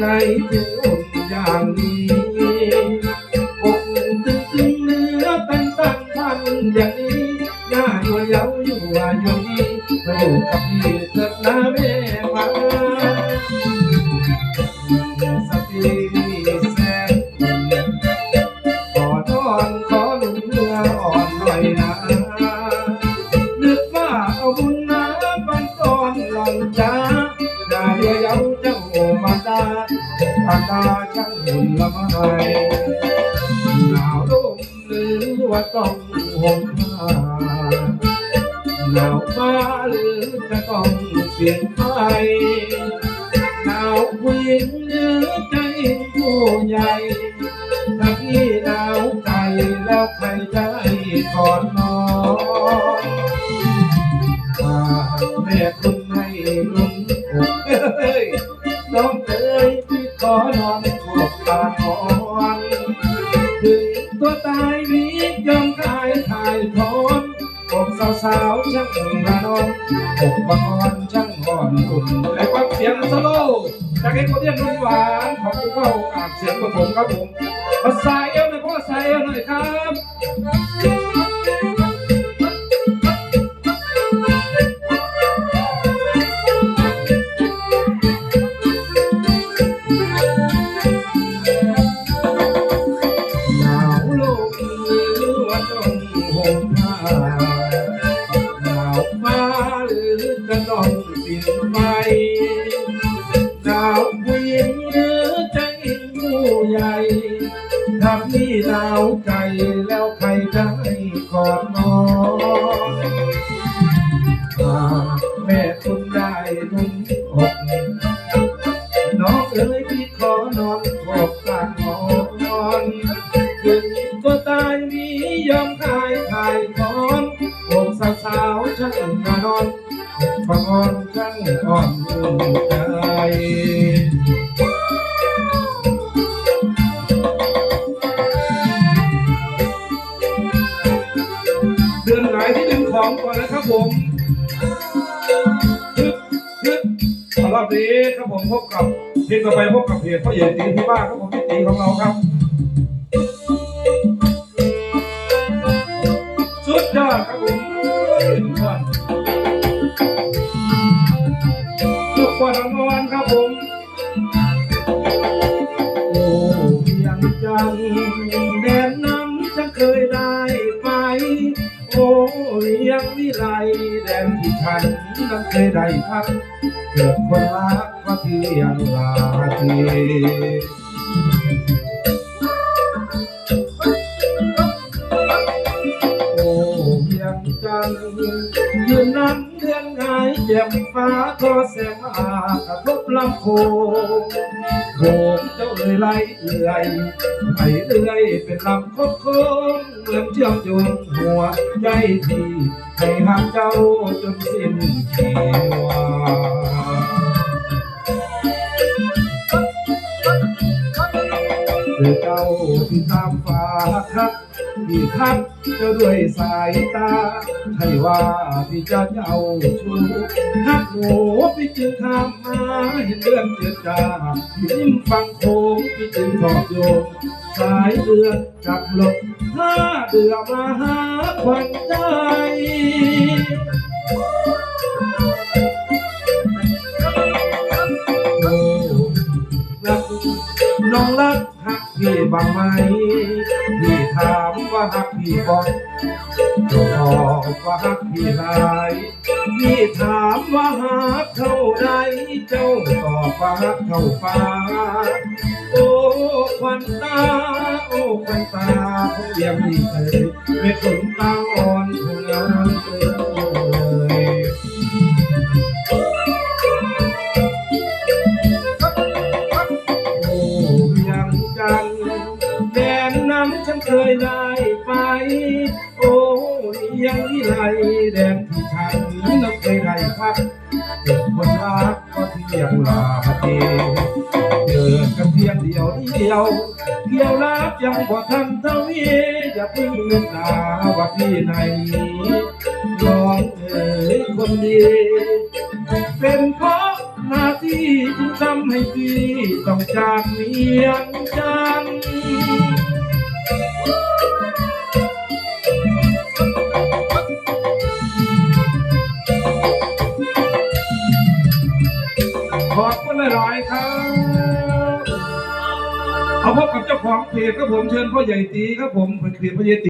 ไห ตาตาช่างหุ่นละไมหนาวลมหรือว่าต้องห่มผ้าหนาวมาหรือจะต้องเปลี่ยนไปหนาวผู้หญิงหรือใจผู้ใหญ่ถ้าพี่หนาวใจแล้วใครจะให้ก่อนนอนมาแม่คุณให้ลุ้น อนอนขอบตาทอนถึงตัวตายนี้ยอมขายถ่ายทอนอกสาวๆช่างมานอนอกบางอนช่างอ่อนอุ่นและความเสียงสโลว์จากเอ็กโคเดียนรุ่นหวานของคุณพ่ออาสเสียงปฐมครับผมมาใส่เอวหน่อยพ่อใส่เอวหน่อยครับ ห่มผ้าหนาวฟ้าหรือจะต้องปิดไฟหนาวผู้หญิงหรือจะอิงผู้ใหญ่ถ้าพี่หนาวใจแล้วใครจะให้กอดนอแม่คุณได้นุ่นอกาสาวช่างมานอนฟังอนช่างอ่อนอุ่นใจของก่อนนะครับผมฮึบฮึบสำหรับนี้ครับผมพบกับเพลงต่อไปพบกับเพลงพ่อใหญ่ตีที่บ้านครับผมพี่ตีของเราครับ สุดยอดครับผม ทุกคนทุกคนนอนครับผมโอ้เพียงจังแดนน้ำจะเคยได้ไปโอ้เลียงวิไลแดนที่ฉันนั้นเคยได้พักเกิดคนรักก็เพียงลาที ยืนนั้นเดือนหายเจ็บฟ้าก็แสงมากระทบลำโพงโขงเจ้าเลยไล่เอื่อยไปเอื่อยเป็นลำโคดโค้งเหมือนเชื่อมโยงหัวใจที่ให้หักเจ้าจนสิ้นชีวาเธอเจ้าที่ตามฟ้าครับ ที่ทักเจะด้วยสายตาใช่ว่าที่จะเจ้าชูทักหนูพี่จึงข้ามมาเห็นเรื่องเจือจาที่ริมฟังโค้งพี่จึงถอดโยงสายเดือดจับหลบถ้าเดือมาหาควันใจโอ้รักน้องรัก พี่บ้างไหม พี่ถามว่าหักพี่บ่ตอบว่าหักพี่หลาย พี่ถามว่าหักเท่าใดเจ้าตอบว่าหักเท่าฟ้า โอ้ควันตา โอ้ควันตาคงเรียงนี่เคยไม่ขน เคยได้ไป โอ้ยยังวิไลแดนที่ฉันนั้นเคยได้พักเกิดคนรักก็เที่ยงลาเดีเกิดกันเพียงเดียวเดียวเที่ยวรักยังบ่ทันเท่าเออย่าเพิ่งนึกหนาว่าพี่ไหนน้องเอ๋ยคนดีเป็นเพราะหน้าที่จึงทำให้พี่ต้องจากเมียงจัน ขอบคุณหลายๆครับเอาพบกับเจ้าของเพจครับผมเชิญพ่อใหญ่ตีครับผมเพจพ่อใหญ่ตี